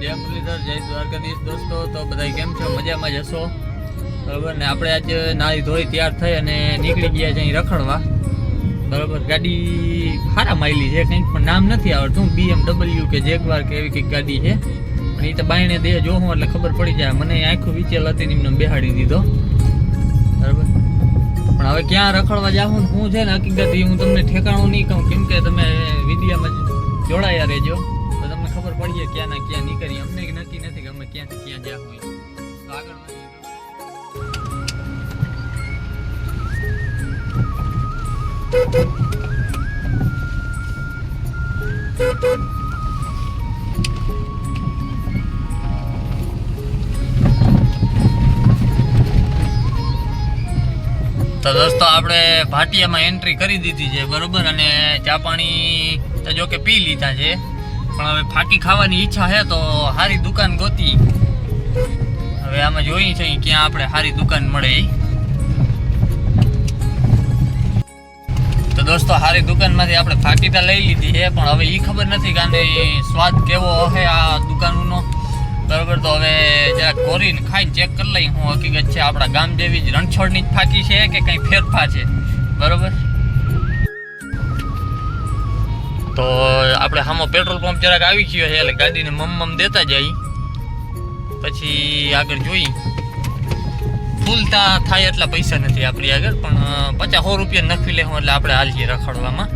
જય મુરલીધર, જય દ્વારકાધીશ દોસ્તો. તો બધા કેમ છો? મજામાં જ હશો? બરાબર ને આપણે આજે નાળી ધોઈ તૈયાર થઈ અને નીકળી ગયા છે અહીં રખડવા. બરાબર, ગાડી સારા માઇલી છે, કંઈક પણ નામ નથી આવડતું. BMW કે જેગવાર કે એવી કંઈક ગાડી છે. પણ એ તો બાયણે દે હું, એટલે ખબર પડી જાય. મને આખું વિચેલ હતી એમને બેહાડી દીધો. બરાબર? પણ હવે ક્યાં રખડવા જાઉં હું છે ને, હકીકત હું તમને ઠેકાણું નહીં કહું. કેમ કે તમે વિદ્યામાં જોડાયા રહેજો. પડીએ ક્યાં ના ક્યાં નીકળીએ. અમને નક્કી નથી કે અમે ક્યાંથી ક્યાં જાવું હોય. તો આગળ તો દોસ્તો, આપણે ભાટિયામાં એન્ટ્રી કરી દીધી છે, બરોબર? અને ચા પાણી તો જો કે પી લીધા છે. પણ હવે ફાકી ખાવાની ઈચ્છા છે તો સારી દુકાન ગોતી. હવે આમાં જોઈ છે ક્યાં આપણે સારી દુકાન મળે. તો દોસ્તો સારી દુકાનમાંથી આપણે ફાકી તો લઈ લીધી છે, પણ હવે એ ખબર નથી કે સ્વાદ કેવો હશે આ દુકાનનો. બરોબર, તો હવે જરાક કોરીને ખાઈને ચેક કરી લઈ. હું હકીકત છે આપણા ગામ જેવી જ રણછોડની જ ફાકી છે કે કંઈ ફેરફાર છે. બરોબર? આપણે સામો પેટ્રોલ પંપ જરાક આવી ગયો છે, એટલે ગાડીને મમ દેતા જાય. પછી આગળ જોઈ. ફૂલતા થાય એટલા પૈસા નથી આપણી આગળ, પણ પચાસ સો રૂપિયા નખી લેવું એટલે આપણે હાલીએ રખડવામાં.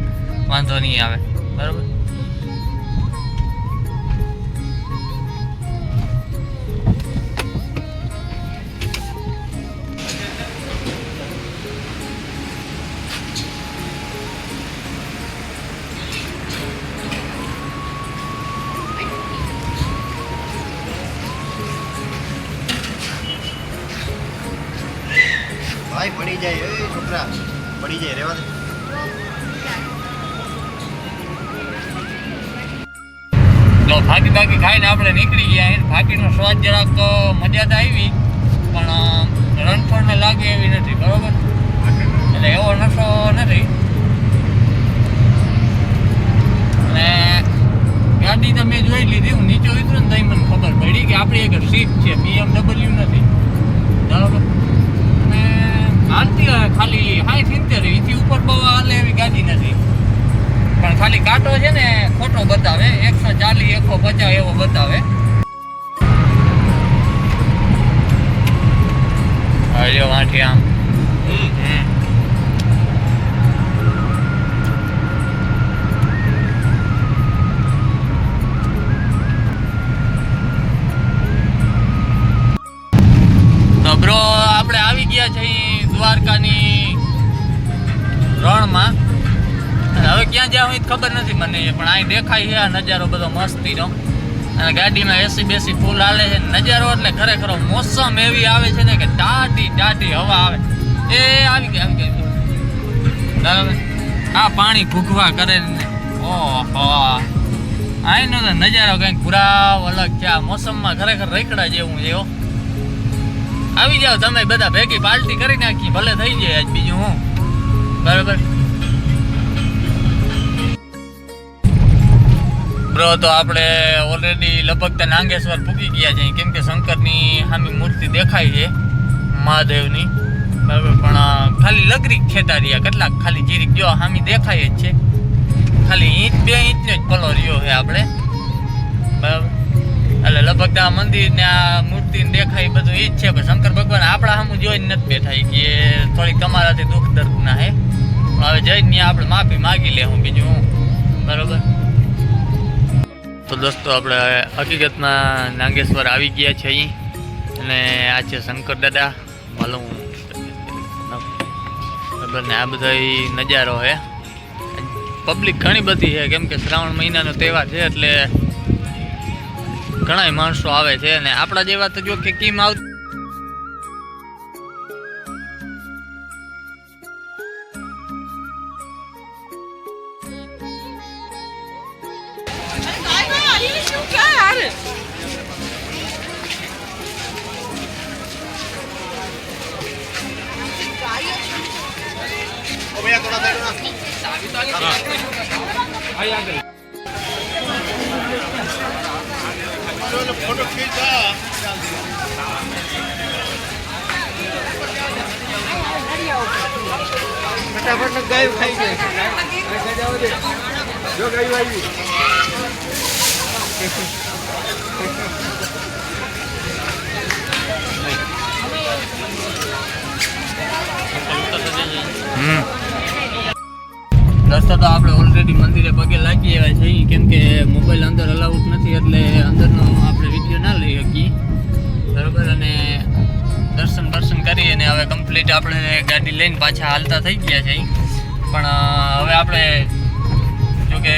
વાંધો નહીં આવે. બરાબર? પડી જાય. છોકરા, પડી જાય, રેવા દે. તો ફાકી બાકી ખાઈને આપણે નીકળી ગયા ભાગીનો સ્વાદ જરાક મજા તો આવી, પણ રણછોડને લાગે એવી નથી, બરોબર? એટલે એવો નશો નથી. અને ગાડી તો મેં જોઈ લીધી, હું નીચે ઉતરું ને તો મને ખબર પડી કે આપણી એક સીટ છે બીએમડબલ્યુ નથી. બરોબર? હાલતી ખાલી હાઈ સિત્તેર એથી ઉપર બહુ હાલે એવી ગાડી નથી. પણ ખાલી કાંટો છે ને ખોટો બતાવે. એકસો ચાલીસ એકસો પચાસ એવો બતાવે. હજો વાંઠી આમ. હમ. રણમાં. હવે ક્યાં જાવ એ ખબર નથી મને, પણ અહીં દેખાય છે આ નજારો બધો મસ્તીનો. અને ગાડીમાં એસી બેસી ફૂલ હાલે છે. નજારો એટલે ખરેખર મોસમ એવી આવે છે ને કે ટાટી ટાટી હવા આવે. એ આવી ગઈ આવી ગઈ બરાબર આ પાણી ભૂખવા કરે ને. ઓહો. અહીંનો તો નજારો કંઈક પુરાવ અલગ છે. આ મોસમમાં ખરેખર રેકડા જેવું હો. આવી જાઓ તમે બધા, ભેગી પાર્ટી કરી નાખી, ભલે થઈ જાય આજ બીજું હું. બરાબર. બ્રો, તો આપણે ઓલરેડી લગભગ તો નાંગેશ્વર પૂકી ગયા છે. કેમ કે શંકરની સામી મૂર્તિ દેખાય છે, મહાદેવની. બરાબર, પણ ખાલી લગરી રહ્યા કેટલાક? ખાલી જીરીક જો સામી દેખાય જ છે. ખાલી ઈંચ બે ઈંટનો જ પલો રહ્યો છે આપણે. બરાબર. એટલે લગભગ આ મંદિર ને આ મૂર્તિ દેખાય બધું એ જ છે. પણ શંકર ભગવાન આપણા સામું જોઈને નથી બેઠા કે થોડીક તમારાથી દુઃખ દર્દ ના હે હવે જઈને ત્યાં આપણે માફી માગી લે હું બીજું હું. બરોબર? તો દોસ્તો, આપણે હકીકતમાં નાગેશ્વર આવી ગયા છે અહીં. અને આ છે શંકર દાદા. માલુમ બરાબર ને આ બધા નજારો છે પબ્લિક ઘણી બધી છે, કેમ કે શ્રાવણ મહિનાનો તહેવાર છે એટલે ઘણા માણસો આવે છે. અને આપણા જેવા તો જો કે કેમ આવ સાઈડ ના ફટાફટ ગાય ખાઈ જાય જો ગાય આવી હમ રસ્તા તો આપણે ઓલરેડી મંદિરે પગે લાગી એવા છે કેમ કે મોબાઈલ અંદર અલાઉડ નથી, એટલે અંદરનો આપણે વીડિયો ના લઈ શકીએ. બરાબર? અને દર્શન દર્શન કરી અને હવે કમ્પ્લીટ આપણે ગાડી લઈને પાછા હાલતા થઈ ગયા છે પણ હવે આપણે જો કે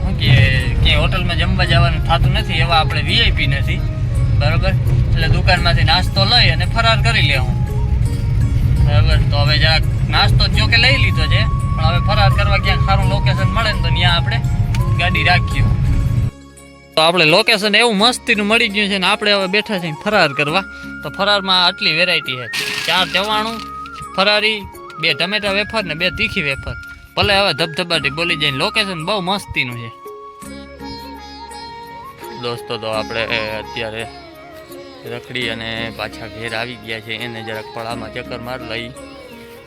શું કહીએ કે હોટલમાં જમવા જવાનું થતું નથી, એવા આપણે વીઆઈપી નથી. બરાબર? એટલે દુકાનમાંથી નાસ્તો લઈ અને ફરાર કરી લેવું. બરાબર? તો હવે જરાક નાસ્તો ચોકે લઈ લીધો છે. પણ હવે ફરાર કરવા ક્યાંક સારું લોકેશન મળે ને તો ત્યાં આપણે ગાડી રાખીએ. તો આપણે લોકેશન એવું મસ્તીનું મળી ગયું છે ને આપણે હવે બેઠા છીએ ફરાર કરવા. તો ફરારમાં આટલી વેરાયટી છે. ચાર ચવાણું ફરારી, બે ટમેટા વેફર ને બે તીખી વેફર. ભલે હવે ધબધબાટી બોલી જાય લોકેશન બહુ મસ્તીનું છે. દોસ્તો, તો આપણે અત્યારે રખડી અને પાછા ઘેર આવી ગયા છે. એને જરાક પળામાં ચક્કર માર લઈ.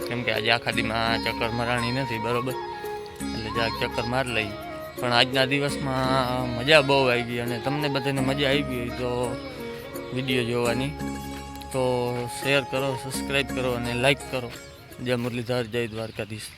કેમ કે આજે આખા દીમાં ચક્કર મરાણી નથી, બરોબર? એટલે જરાક ચક્કર માર લઈ. પણ આજના દિવસમાં મજા બહુ આવી ગઈ અને તમને બધાને મજા આવી ગઈ તો વીડિયો જોવાની. તો શેર કરો સબસ્ક્રાઈબ કરો અને લાઈક કરો. જય મુરલીધર, જય દ્વારકાધીશ.